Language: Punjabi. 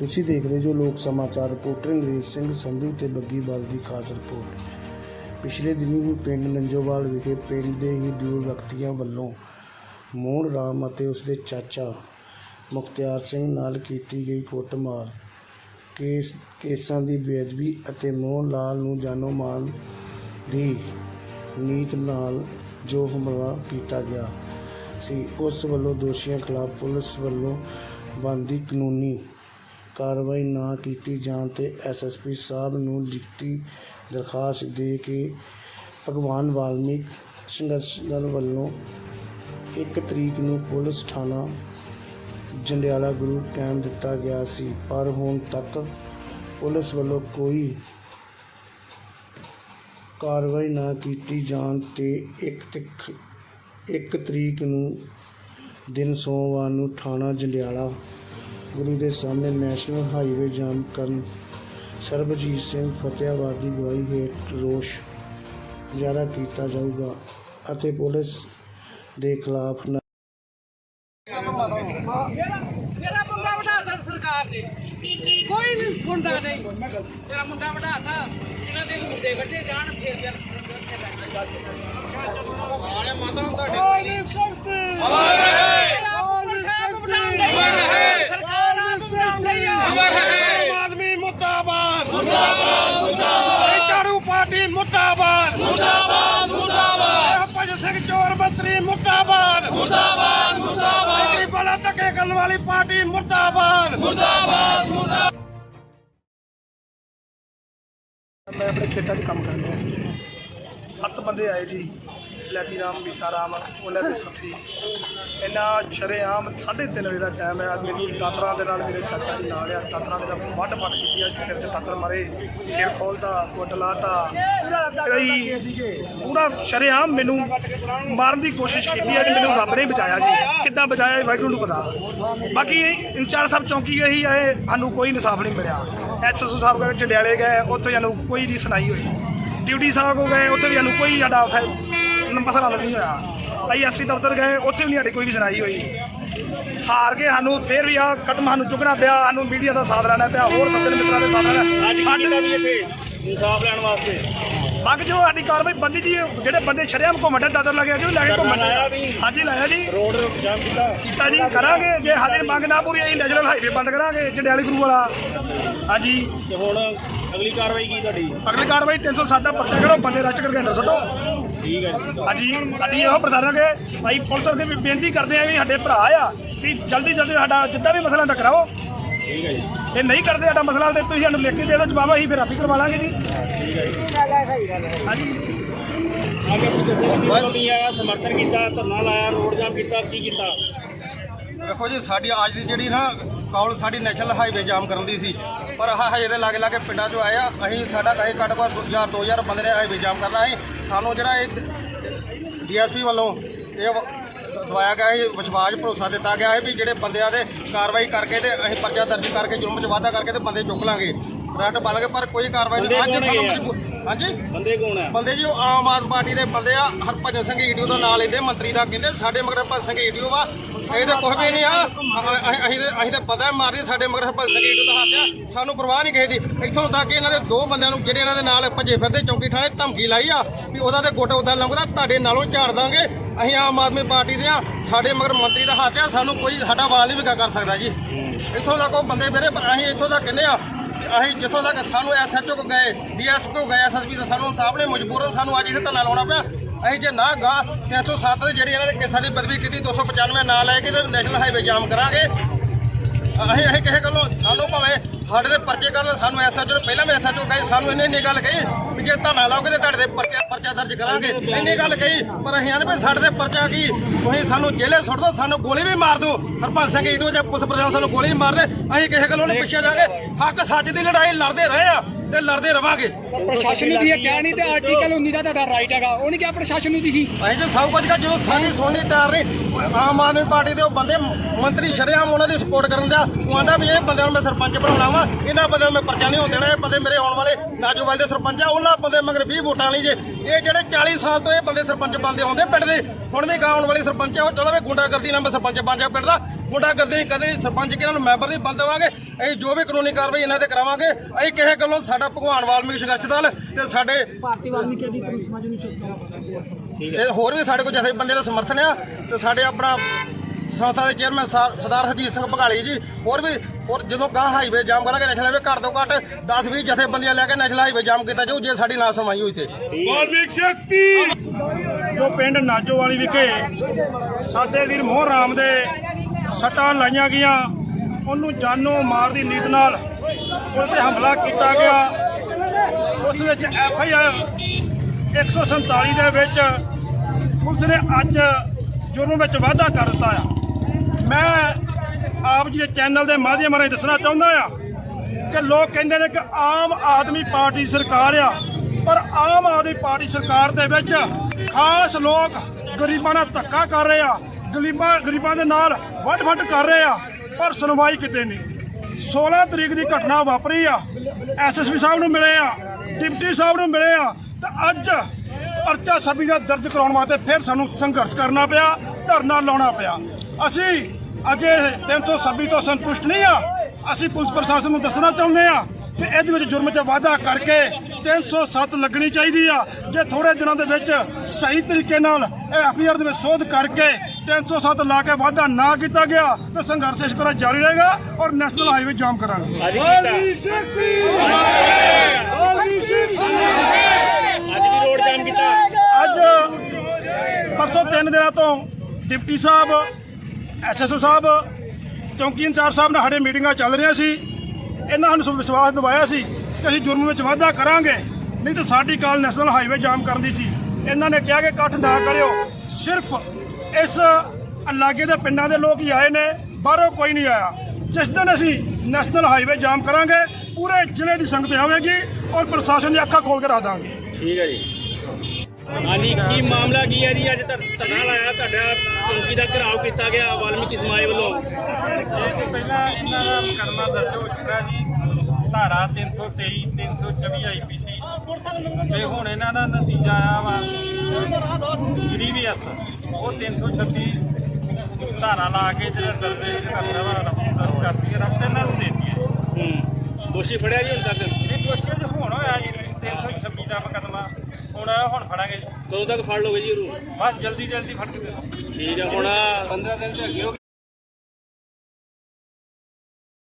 ਤੁਸੀਂ ਦੇਖ ਰਹੇ ਜੋ ਲੋਕ ਸਮਾਚਾਰ ਰਿਪੋਰਟਰ ਅੰਗਰੇਜ਼ ਸਿੰਘ ਸੰਧੂ ਤੇ ਬੱਗੀ ਬਲ ਦੀ ਖਾਸ ਰਿਪੋਰਟ। ਪਿਛਲੇ ਦਿਨੀ ਹੀ ਪਿੰਡ ਲੰਜੋਵਾਲ ਵਿਖੇ ਪਿੰਡ ਦੇ ਹੀ ਦੋ ਵਿਅਕਤੀਆਂ ਵੱਲੋਂ ਮੋਹਨ ਰਾਮ ਅਤੇ ਉਸਦੇ ਚਾਚਾ ਮੁਖਤਿਆਰ ਸਿੰਘ ਨਾਲ ਕੀਤੀ ਗਈ ਕੁੱਟਮਾਰ। ਕੇਸ, ਕੇਸਾਂ ਦੀ ਬੇਅਦਬੀ ਅਤੇ ਮੋਹਨ ਲਾਲ ਨੂੰ ਜਾਨੋਂ ਮਾਰਨ ਦੀ ਨੀਤ ਨਾਲ ਜੋ ਹਮਲਾ ਕੀਤਾ ਗਿਆ ਸੀ, ਉਸ ਵੱਲੋਂ ਦੋਸ਼ੀਆਂ ਖਿਲਾਫ ਪੁਲਿਸ ਵੱਲੋਂ ਬਣਦੀ ਕਾਨੂੰਨੀ ਕਾਰਵਾਈ ਨਾ ਕੀਤੀ ਜਾਣ ਤੇ ਐਸਐਸਪੀ ਸਾਹਿਬ ਨੂੰ ਲਿਖਤੀ ਦਰਖਾਸਤ ਦੇ ਕੇ ਭਗਵਾਨ ਵਾਲਮੀਕ ਸੰਘਰਸ਼ ਦਲ ਵੱਲੋਂ 1 ਤਰੀਕ ਨੂੰ ਪੁਲਿਸ ਥਾਣਾ ਜੰਡਿਆਲਾ ਗੁਰੂ ਕੈਂਪ ਦਿੱਤਾ ਗਿਆ ਸੀ। ਪਰ ਹੁਣ ਤੱਕ ਪੁਲਿਸ ਵੱਲੋਂ ਕੋਈ ਕਾਰਵਾਈ ਨਾ ਕੀਤੀ ਜਾਣ ਤੇ 1 ਇੱਕ ਤਰੀਕ ਨੂੰ ਦਿਨ ਸੋਮਵਾਰ ਨੂੰ ਥਾਣਾ ਜੰਡਿਆਲਾ ਗੁਰੂ ਦੇ ਸਾਹਮਣੇ ਨੈਸ਼ਨਲ ਹਾਈਵੇ ਜਾਮ ਕਰਨ ਸਰਬਜੀਤ ਸਿੰਘ ਫਤਿਆਬਾਦ ਦੀ ਗਵਾਹੀ ਹੇਠ ਰੋਸ਼ ਮੁਜ਼ਾਹਰਾ ਕੀਤਾ ਜਾਊਗਾ ਅਤੇ ਪੁਲਿਸ ਦੇ ਖਿਲਾਫ ਨਾ- ਮੇਰਾ ਮੁੰਡਾ ਵਧਾਤਾ ਸਰਕਾਰ ਨੇ ਕੋਈ ਵੀ ਸੁਣਦਾ ਨਹੀਂ। ਮੇਰਾ ਮੁੰਡਾ ਵਧਾਤਾ ਇਹਨਾਂ ਦੇ ਮੁੰਡੇ ਵੱਡੇ ਜਾਣ ਫੇਰ ਜਨ ਆਲੇ ਮਾਤਾ ਤੁਹਾਡੇ ਕੋਈ ਨਹੀਂ ਸਕਦੀ ਅਮਰ ਹੈ ਅਮਰ ਹੈ ਸਰਕਾਰ ਆਪ ਬਣਾਉਂਦੀ ਆ ਅਮਰ ਹੈ ਆਦਮੀ ਮੁਰਦਾਬਾਦ ਮੁਰਦਾਬਾਦ ਮੁਰਦਾਬਾਦ ਝਾੜੂ ਪਾਰਟੀ ਮੁਰਦਾਬਾਦ ਮੁਰਦਾਬਾਦ ਮੁਰਦਾਬਾਦ ਭਜਨ ਸਿੰਘ ਚੋਰ ਮੰਤਰੀ ਮੁਰਦਾਬਾਦ ਮੁਰਦਾਬਾਦ ਮੁਰਦਾਬਾਦ ਗਰੀਬਾਂ ਧੱਕੇ ਕਰਨ ਵਾਲੀ ਪਾਰਟੀ ਮੁਰਦਾਬਾਦ। ਮੈਂ ਆਪਣੇ ਖੇਤਾਂ 'ਚ ਕੰਮ ਕਰਨ ਰਿਹਾ ਸੀ। ਸੱਤ ਬੰਦੇ ਆਏ ਜੀ ਲੈਤੀ ਰਾਮ ਮੀਤਾ ਰਾਮ ਉਹਨਾਂ ਦੇ ਸਾਥੀ ਇੰਨਾ ਸ਼ਰੇਆਮ 3:30 ਵਜੇ ਦਾ ਟਾਈਮ ਹੈ ਮੇਰੀ ਦਾਤਰਾਂ ਦੇ ਨਾਲ ਮੇਰੇ ਚਾਚਾ ਜੀ ਨਾਲ ਆ, ਦਾਤਰਾਂ ਦੇ ਨਾਲ ਵੱਢ ਵੱਢ ਕੀਤੀ ਆ ਸਿਰ ਤੇ ਤਾਤਰ ਮਾਰੇ, ਸਿਰ ਖੋਲਦਾ ਕੁੱਟ ਲਾਤਾ। ਕਈ ਪੂਰਾ ਸ਼ਰੇਆਮ ਮੈਨੂੰ ਮਾਰਨ ਦੀ ਕੋਸ਼ਿਸ਼ ਕੀਤੀ ਹੈ ਜੀ ਮੈਨੂੰ ਰੱਬ ਨੇ ਬਚਾਇਆ ਜੀ। ਕਿੱਦਾਂ ਬਚਾਇਆ ਇਹ ਵਾਹਿਗੁਰੂ ਨੂੰ ਪਤਾ। ਬਾਕੀ ਇੰਚਾਰਜ ਸਾਹਿਬ ਚੌਂਕੀ ਗਏ ਸੀ, ਆਏ ਸਾਨੂੰ ਕੋਈ ਇਨਸਾਫ ਨਹੀਂ ਮਿਲਿਆ। ਐਸਐਸਓ ਸਾਹਿਬ ਗਏ ਜੰਡਿਆਲੇ ਗਏ, ਉੱਥੇ ਸਾਨੂੰ ਕੋਈ ਨਹੀਂ ਸੁਣਾਈ ਹੋਈ। ਡਿਊਟੀ ਸਾਹਿਬ ਕੋ ਗਏ ਉੱਥੇ ਵੀ ਸਾਨੂੰ ਕੋਈ ਸਾਡਾ ਮਸਲਾ ਹੱਲ ਨਹੀਂ ਹੋਇਆ। ਆਈਐਸਸੀ ਦਫ਼ਤਰ ਗਏ ਉੱਥੇ ਵੀ ਨਹੀਂ ਸਾਡੀ ਕੋਈ ਵੀ ਸੁਣਾਈ ਹੋਈ। ਹਾਰ ਕੇ ਸਾਨੂੰ ਫੇਰ ਵੀ ਆ ਕਦਮ ਸਾਨੂੰ ਚੁੱਕਣਾ ਪਿਆ ਸਾਨੂੰ ਮੀਡੀਆ ਦਾ ਸਾਥ ਲੈਣਾ ਪਿਆ ਹੋਰ ਸੱਜਣ ਮਿੱਤਰਾਂ ਦੇ ਸਾਥ ਲੈਣਾ। ਅੱਜ ਦਾ ਵੀ ਇੱਥੇ ਇਨਸਾਫ ਲੈਣ ਵਾਸਤੇ? ਬਾਕੀ ਜੋ ਸਾਡੀ ਕਾਰਵਾਈ ਬੰਦੀ ਜੀ ਜਿਹੜੇ ਬੰਦੇ ਸ਼ਰਿਆਮ ਘੁੰਮਣ ਦੇ ਦਾਦਰ ਲੱਗਿਆ ਜੀ ਲੈ ਕੇ ਘੁੰਮਣ ਹਾਂਜੀ ਲਾਇਆ ਜੀ। ਰੋਡ ਜਾਮ ਕੀਤਾ। ਕੀਤਾ ਜੀ ਕਰਾਂਗੇ। ਜੇ ਸਾਡੀ ਮੰਗ ਨਾ ਪੂਰੀ ਅਸੀਂ ਨੈਸ਼ਨਲ ਹਾਈਵੇ ਬੰਦ ਕਰਾਂਗੇ ਜੰਡਿਆਲੀ ਗੁਰੂ ਵਾਲਾ। ਹਾਂਜੀ। ਤੇ ਹੁਣ ਅਗਲੀ ਕਾਰਵਾਈ ਕੀ ਤੁਹਾਡੀ? ਅਗਲੀ ਕਾਰਵਾਈ 307 ਦਾ ਪਰਚਾ ਕਰੋ ਬੰਦੇ ਰਚ ਕਰਕੇ ਅੰਦਰ ਸੁੱਟੋ ਠੀਕ ਹੈ ਜੀ। ਹਾਂਜੀ ਸਾਡੀ ਇਹੋ ਪ੍ਰਧਾਨ ਕੇ ਭਾਈ ਪੁਲਿਸ ਵੀ ਬੇਨਤੀ ਕਰਦੇ ਆ ਵੀ ਸਾਡੇ ਭਰਾ ਆ ਵੀ ਜਲਦੀ ਜਲਦੀ ਸਾਡਾ ਜਿੱਦਾਂ ਵੀ ਮਸਲਾ ਦਾ ਕਰਾਓ। ਠੀਕ ਹੈ ਜੀ। ਇਹ ਨਹੀਂ ਕਰਦੇ ਸਾਡਾ ਮਸਲਾ ਤੇ ਤੁਸੀਂ ਸਾਨੂੰ ਲਿਖ ਕੇ ਦੇ ਦਿਓ ਜਵਾਬ ਅਸੀਂ ਫਿਰ ਆਪੀ ਕਰਵਾ ਲਾਂਗੇ ਜੀ। ਹਾਂਜੀ। ਬਿਲਕੁਲ ਨਹੀਂ ਆਇਆ ਸਮਰਥਨ ਕੀਤਾ ਧਰਨਾ ਲਾਇਆ ਰੋਡ ਜਾਮ ਕੀਤਾ ਕੀ ਕੀਤਾ? ਦੇਖੋ ਜੀ ਸਾਡੀ ਅੱਜ ਦੀ ਜਿਹੜੀ ਨਾ ਕੌਲ ਸਾਡੀ ਨੈਸ਼ਨਲ ਹਾਈਵੇ ਜਾਮ ਕਰਨ ਦੀ ਸੀ ਪਰ ਆਹ ਹਜੇ ਦੇ ਲਾਗੇ ਲਾਗੇ ਪਿੰਡਾਂ 'ਚੋਂ ਆਏ ਆ ਅਸੀਂ ਸਾਡਾ ਕਹੇ ਘੱਟ ਘੱਟ 2000 2000 ਬੰਦੇ ਨੇ ਹਾਈਵੇ ਜਾਮ ਕਰਨਾ ਸੀ। ਸਾਨੂੰ ਜਿਹੜਾ ਇਹ ਡੀਐਸਪੀ ਵੱਲੋਂ ਇਹ ਦਵਾਇਆ ਗਿਆ ਹੈ ਵਿਸ਼ਵਾਸ ਭਰੋਸਾ ਦਿੱਤਾ ਗਿਆ ਹੈ ਵੀ ਜਿਹੜੇ ਬੰਦਿਆਂ ਦੇ ਕਾਰਵਾਈ ਕਰਕੇ ਤੇ ਅਸੀਂ ਪਰਚਾ ਦਰਜ ਕਰਕੇ ਜੁਰਮ 'ਚ ਵਾਧਾ ਕਰਕੇ ਤੇ ਬੰਦੇ ਚੁੱਕ ਲਾਂਗੇ। ਰੈਟ ਪਾ ਲਾਂਗੇ ਪਰ ਕੋਈ ਕਾਰਵਾਈ ਨਹੀਂ। ਅੱਜ ਸਾਨੂੰ? ਮਜਬੂ- ਹਾਂਜੀ? ਬੰਦੇ ਕੌਣ ਹੈ ਬੰਦੇ ਜੀ ਉਹ ਆਮ ਆਦਮੀ ਪਾਰਟੀ ਦੇ ਬੰਦੇ ਆ ਹਰਭਜਨ ਸਿੰਘ ਈਡੀਓ ਦਾ ਨਾਂ ਲੈਂਦੇ ਮੰਤਰੀ ਦਾ ਕਹਿੰਦੇ ਸਾਡੇ ਮਗਰ ਹਰਭਜਨ ਸਿੰਘ ਈਡੀਓ ਵਾ ਇਹ ਤਾਂ ਕੁਝ ਵੀ ਨਹੀਂ ਆ। ਅ- ਅ- ਅਸੀਂ ਤੇ ਅਸੀਂ ਤਾਂ ਬੰਦਾ ਮਾਰਦੇ ਸਾਡੇ ਮਗਰ ਹਰਭਜਨ ਸਿੰਘ ਈਡੀਓ ਦਾ ਹੱਥ ਆ। ਸਾਨੂੰ ਪਰਵਾਹ ਨਹੀਂ ਕਿਸੇ ਦੀ। ਇੱਥੋਂ ਤੱਕ ਇਹਨਾਂ ਦੇ ਦੋ ਬੰਦਿਆਂ ਨੂੰ ਜਿਹੜੇ ਇਹਨਾਂ ਦੇ ਨਾਲ ਭੱਜੇ ਫਿਰਦੇ ਚੌਂਕੀ ਥਾਣੇ ਧਮਕੀ ਲਾਈ ਆ ਵੀ ਉਹਦਾ ਤੇ ਗੁੱਟ ਉਦਾਂ ਲੰਘਦਾ ਤੁਹਾਡੇ ਨਾਲੋਂ ਝਾੜ ਦਾਂਗੇ। ਅਸੀਂ ਆਮ ਆਦਮੀ ਪਾਰਟੀ ਦੇ ਆ, ਸਾਡੇ ਮਗਰ ਮੰਤਰੀ ਦਾ ਹੱਥ ਆ, ਸਾਨੂੰ ਕੋਈ ਸਾਡਾ ਵਾਲ ਨਹੀਂ ਵਿਗਾ ਕਰ ਸਕਦਾ ਜੀ। ਇੱਥੋਂ ਤੱਕ ਉਹ ਬੰਦੇ ਮੇਰੇ ਅਸੀਂ ਇੱਥੋਂ ਤੱਕ ਕਹਿੰਦੇ ਆ ਅਸੀਂ ਜਿੱਥੋਂ ਤੱਕ ਸਾਨੂੰ ਐਸਐਚਓ ਕੋ ਗਏ ਡੀਐਸਪੀ ਕੋ ਗਏ ਐਸਐਸਪੀ ਤੋਂ ਸਾਨੂੰ ਸਾਹਿਬ ਨੇ ਮਜਬੂਰਨ ਸਾਨੂੰ ਅੱਜ ਇੱਥੇ ਧਰਨਾ ਲਾਉਣਾ ਪਿਆ। ਅਸੀਂ ਜੇ ਨਾ ਗਾ 307 ਦੇ ਜਿਹੜੀ ਇਹਨਾਂ ਨੇ ਕੇਸਾਂ ਦੀ ਬਦਲੀ ਕੀਤੀ 295 ਨਾ ਲੈ ਕੇ ਤੇ ਨੈਸ਼ਨਲ ਹਾਈਵੇ ਜਾਮ ਕਰਾਂਗੇ। ਅਸੀਂ ਅਸੀਂ ਕਿਸੇ ਗੱਲੋਂ ਸਾਨੂੰ ਭਾਵੇਂ ਸਾਡੇ ਦੇ ਪਰਚੇ ਕਰਨ, ਸਾਨੂੰ ਐਸਐਚਓ ਨੇ ਪਹਿਲਾਂ ਵੀ ਐਸਐਚਓ ਗਏ, ਸਾਨੂੰ ਇੰਨੀ ਇੰਨੀ ਗੱਲ ਕਹੀ। ਵੀ ਜੇ ਧਰਨਾ ਲਾਓਗੇ ਤੇ ਤੁਹਾਡੇ ਦੇ ਪਰਚਾ ਪਰਚਾ ਦਰਜ ਕਰਾਂਗੇ। ਇੰਨੀ ਗੱਲ ਕਹੀ ਪਰ ਅਸੀਂ ਆਨੇ ਵੀ ਸਾਡੇ ਦੇ ਪਰਚਾ ਕੀ? ਤੁਸੀਂ ਸਾਨੂੰ ਜੇਲੇ ਸੁੱਟ ਦਿਓ ਸਾਨੂੰ ਗੋਲੀ ਵੀ ਮਾਰ ਦਿਓ। ਹਰਪੰਸ ਸਿੰਘ ਈਡੋ ਜਾਂ ਪੁਲਿਸ ਪ੍ਰਸ਼ਾਸਨ ਸਾਨੂੰ ਗੋਲੀ ਮਾਰ ਦੇ। ਅਸੀਂ ਕਿਸੇ ਗੱਲੋਂ ਨਹੀਂ ਪਿੱਛੇ ਜਾਗੇ। ਹੱਕ ਸੱਚ ਦੀ ਲੜਾਈ ਲੜਦੇ ਰਹੇ ਆ ਤੇ ਲੜਦੇ ਰਵਾਂਗੇ। ਪ੍ਰਸ਼ਾਸਨ ਨੂੰ ਦੀ ਇਹ ਕਿਹਾ ਨਹੀਂ ਤੇ ਆਰਟੀਕਲ 19 ਦਾ ਤੁਹਾਡਾ ਰਾਈਟ ਹੈਗਾ। ਉਹ ਨਹੀਂ ਕਿਹਾ ਪ੍ਰਸ਼ਾਸਨ ਨੂੰ ਦੀ ਸੀ ਅਸੀਂ ਤਾਂ ਸਭ ਕੁਝ ਕਰ ਜਦੋਂ ਸਾਡੀ ਸੁਣਨੀ ਤਿਆਰ ਨਹੀਂ ਆਮ ਆਦਮੀ ਪਾਰਟੀ ਦੇ ਉਹ ਬੰਦੇ ਮੰਤਰੀ ਸ਼ਰੇਆਮ ਉਹਨਾਂ ਦੀ ਸਪੋਰਟ ਕਰਨ ਦਾ। ਉਹ ਆਂਦਾ ਵੀ ਇਹ ਬੰਦਿਆਂ ਨੂੰ ਮੈਂ ਸਰਪੰਚ ਬਣਾਉਣਾ ਵਾ। ਇਹਨਾਂ ਬੰਦਿਆਂ ਨੂੰ ਮੈਂ ਪਰਚਾ ਨਹੀਂ ਹੋਣ ਦੇਣਾ। ਇਹ ਬੰਦੇ ਮੇਰੇ ਆਉਣ ਵਾਲੇ ਨਾਜੂਵਾਲ ਦੇ ਸਰਪੰਚ ਆ। ਉਹਨਾਂ ਬੰਦੇ ਮਗਰ 20 ਵੋਟਾਂ ਨਹੀਂ ਜੇ। ਇਹ ਜਿਹੜੇ 40 ਸਾਲ ਤੋਂ ਇਹ ਬੰਦੇ ਸਰਪੰਚ ਬਣਦੇ ਆਉਂਦੇ ਪਿੰਡ ਦੇ। ਹੁਣ ਵੀ ਗਾਉਣ ਵਾਲੀ ਸਰਪੰਚ ਆ। ਉਹ ਚਲੋ ਵੀ ਗੁੰਡਾਗਰਦੀ ਨਾਲ ਮੈਂ ਸਰਪੰਚ ਬਣ ਜਾ ਪਿੰਡ ਦਾ। ਗੁੰਡਾਗਰਦੀ ਕਦੇ ਸਰਪੰਚ ਕਿਹਨਾਂ ਨੂੰ ਮੈਂਬਰ ਨਹੀਂ ਬਣ ਦੇਵਾਂਗੇ। ਅਸੀਂ ਜੋ ਵੀ ਕਾਨੂੰਨੀ ਕਾਰਵਾਈ ਇਹਨਾਂ ਤੇ ਕਰਾਵਾਂਗੇ। ਅਸੀਂ ਕਿਸੇ ਗੱਲੋਂ ਸਾਡਾ ਭਗਵਾਨ ਵਾਲਮੀਕ ਸੰਘਰਸ਼ ਦਲ ਤੇ ਸਾਡੇ ਭਾਰਤੀ ਵਾਲਮੀਕੀ ਦੀ ਸਮਾਜ ਨੂੰ ਇਹ ਹੋਰ ਵੀ ਸਾਡੇ ਕੋਲ ਜਥੇ ਬੰਦੇ ਦਾ ਸਮਰਥਨ ਆ ਤੇ ਸਾਡੇ ਆਪਣਾ ਸੰਸਥਾ ਦੇ ਚੇਅਰਮੈਨ ਸਰ- ਸਰਦਾਰ ਹਰਜੀਤ ਸਿੰਘ ਭਗਾਲੀ ਜੀ ਹੋਰ ਵੀ ਹੋਰ ਜਦੋਂ ਗਾਂ ਹਾਈਵੇ ਜਾਮ ਕਰਾਂਗੇ ਨੈਸ਼ਨਲ ਹਾਈਵੇ ਘੱਟ ਤੋਂ ਘੱਟ 10 20 ਜਥੇ ਬੰਦੀਆਂ ਲੈ ਕੇ ਨੈਸ਼ਨਲ ਹਾਈਵੇ ਜਾਮ ਕੀਤਾ ਜਾਊ ਜੇ ਸਾਡੀ ਨਾ ਸੁਣਵਾਈ ਹੋਈ ਤੇ। ਜੋ ਪਿੰਡ ਨਾਜੋਵਾਲੀ ਵਿਖੇ ਸਾਡੇ ਵੀਰ ਮੋਹਨ ਰਾਮ ਦੇ ਸੱਟਾਂ ਲਾਈਆਂ ਗਈਆਂ ਉਹਨੂੰ ਜਾਨੋਂ ਮਾਰ ਦੀ ਨੀਤ ਨਾਲ ਤੇ ਹਮਲਾ ਕੀਤਾ ਗਿਆ। ਉਸ ਵਿੱਚ ਐਫ ਆਈ ਆਰ 147 ਦੇ ਵਿੱਚ ਪੁਲਿਸ ਨੇ ਅੱਜ ਜੁਰਮ ਵਿੱਚ ਵਾਧਾ ਕਰ ਦਿੱਤਾ ਆ। ਮੈਂ ਆਪ ਜੀ ਦੇ ਚੈਨਲ ਦੇ ਮਾਧਿਅਮ ਰਾਹੀਂ ਦੱਸਣਾ ਚਾਹੁੰਦਾ ਆ ਕਿ ਲੋਕ ਕਹਿੰਦੇ ਨੇ ਕਿ ਆਮ ਆਦਮੀ ਪਾਰਟੀ ਸਰਕਾਰ ਆ, ਪਰ ਆਮ ਆਦਮੀ ਪਾਰਟੀ ਸਰਕਾਰ ਦੇ ਵਿੱਚ ਖਾਸ ਲੋਕ ਗਰੀਬਾਂ ਨਾਲ ਧੱਕਾ ਕਰ ਰਹੇ ਆ, ਗਰੀਬਾਂ ਗਰੀਬਾਂ ਦੇ ਨਾਲ ਵੱਡ ਵੱਢ ਕਰ ਰਹੇ ਆ, ਪਰ ਸੁਣਵਾਈ ਕਿਤੇ ਨਹੀਂ। 16 ਤਰੀਕ ਦੀ ਘਟਨਾ ਵਾਪਰੀ ਆ ਐਸਐਸਪੀ ਸਾਹਿਬ ਨੂੰ ਮਿਲੇ ਆ, ਡਿਪਟੀ ਸਾਹਿਬ ਨੂੰ ਮਿਲੇ ਆ, ਤੇ ਅੱਜ ਪਰਚਾ ਸਭੀ ਦਾ ਦਰਜ ਕਰਾਉਣ ਵਾਸਤੇ ਫਿਰ ਸਾਨੂੰ ਸੰਘਰਸ਼ ਕਰਨਾ ਪਿਆ ਧਰਨਾ ਲਾਉਣਾ ਪਿਆ। ਅਸੀਂ ਅਜੇ 326 ਤੋਂ ਸੰਤੁਸ਼ਟ ਨਹੀਂ ਆ। ਅਸੀਂ ਪੁਲਿਸ ਪ੍ਰਸ਼ਾਸਨ ਨੂੰ ਦੱਸਣਾ ਚਾਹੁੰਦੇ ਆ ਕਿ ਇਹਦੇ ਵਿੱਚ ਜੁਰਮ 'ਚ ਵਾਧਾ ਕਰਕੇ 307 ਲੱਗਣੀ ਚਾਹੀਦੀ ਆ। ਜੇ ਥੋੜੇ ਦਿਨਾਂ ਦੇ ਵਿੱਚ ਸਹੀ ਤਰੀਕੇ ਨਾਲ ਇਹ ਐਫਆਈਆਰ ਦੇ ਵਿੱਚ ਸੋਧ ਕਰਕੇ 307 ਲਾ ਕੇ ਵਾਧਾ ਨਾ ਕੀਤਾ ਗਿਆ ਤਾਂ ਸੰਘਰਸ਼ ਇਸ ਤਰ੍ਹਾਂ ਜਾਰੀ ਰਹੇਗਾ ਔਰ ਨੈਸ਼ਨਲ ਹਾਈਵੇ ਜਾਮ ਕਰਾਂਗੇ ਅੱਜ ਕੀਤਾ ਅੱਜ ਵੀ ਰੋਡ ਜਾਮ ਕੀਤਾ ਅੱਜ ਪਰਸੋਂ ਤਿੰਨ ਦਿਨਾਂ ਤੋਂ ਡਿਪਟੀ ਸਾਹਿਬ ਐਸਐਸਓ ਸਾਹਿਬ, ਚੌਂਕੀ ਇੰਚਾਰਜ ਸਾਹਿਬ ਨਾਲ ਸਾਡੇ ਮੀਟਿੰਗਾਂ ਚੱਲ ਰਹੀਆਂ ਸੀ। ਇਹਨਾਂ ਨੂੰ ਵਿਸ਼ਵਾਸ ਦਿਵਾਇਆ ਸੀ ਕਿ ਅਸੀਂ ਜੁਰਮ ਵਿੱਚ ਵਾਧਾ ਕਰਾਂਗੇ, ਨਹੀਂ ਤਾਂ ਸਾਡੀ ਕਾਲ ਨੈਸ਼ਨਲ ਹਾਈਵੇ ਜਾਮ ਕਰਨ ਦੀ ਸੀ। ਇਹਨਾਂ ਨੇ ਕਿਹਾ ਕਿ ਇਕੱਠ ਨਾ ਕਰਿਓ। ਸਿਰਫ ਇਸ ਇਲਾਕੇ ਦੇ ਪਿੰਡਾਂ ਦੇ ਲੋਕ ਹੀ ਆਏ ਨੇ, ਬਾਹਰੋਂ ਕੋਈ ਨਹੀਂ ਆਇਆ। ਜਿਸ ਦਿਨ ਅਸੀਂ ਨੈਸ਼ਨਲ ਹਾਈਵੇ ਜਾਮ ਕਰਾਂਗੇ, ਪੂਰੇ ਜ਼ਿਲ੍ਹੇ ਦੀ ਸੰਗਤ ਆਵੇਗੀ ਔਰ ਪ੍ਰਸ਼ਾਸਨ ਦੀਆਂ ਅੱਖਾਂ ਖੋਲ ਕੇ ਰੱਖ ਦਾਂਗੇ। ਠੀਕ ਹੈ ਜੀ। ਹਾਂਜੀ ਕੀ ਮਾਮਲਾ ਕੀ ਹੈ ਜੀ? ਅੱਜ ਧਰ- ਧਰਨਾ ਲਾਇਆ ਤੁਹਾਡਾ ਚੌਂਕੀ ਦਾ ਘਿਰਾਓ ਕੀਤਾ ਗਿਆ ਵਾਲਮੀਕੀ ਸਮਾਜ ਵੱਲੋਂ। ਇਹ ਤੇ ਪਹਿਲਾਂ ਇਹਨਾਂ ਦਾ ਮੁਕੱਦਮਾ ਦਰਜ ਹੋ ਚੁੱਕਾ ਜੀ। ਧਾਰਾ 323 324 ਆਈਪੀਸੀ ਤੇ ਹੁਣ ਇਹਨਾਂ ਦਾ ਨਤੀਜਾ ਆਇਆ ਵਾ ਗ੍ਰੀਵੀਅਸ ਉਹ 326 ਧਾਰਾ ਲਾ ਕੇ ਜਿਹੜਾ ਦਰਜ ਕਰਦਾ ਵਾ ਰਫਤ ਕਰਦੀ ਹੈ ਰਫਤ ਇਹਨਾਂ ਨੂੰ ਦੇਤੀ ਹੈ। ਦੋਸ਼ੀ ਫੜਿਆ ਜੀ ਹੁਣ ਤੱਕ? ਇਹ ਦੋਸ਼ੀ ਹੁਣ ਹੋਇਆ ਜੀ 326 ਦਾ ਮੁਕੱਦਮਾ। ਹੁਣ ਹੁਣ ਫੜਾਂਗੇ। ਜੀ ਕਦੋਂ ਤੱਕ ਫੜ ਲੋਗੇ ਜੀ ਉਹਨੂੰ? ਬਸ ਜਲਦੀ ਜਲਦੀ ਫੜ ਕੇ ਦੇ ਦਿਓ। ਠੀਕ ਹੈ ਹੁਣ 15 ਦਿਨ ਤੇ ਅੱਗੇ ਹੋ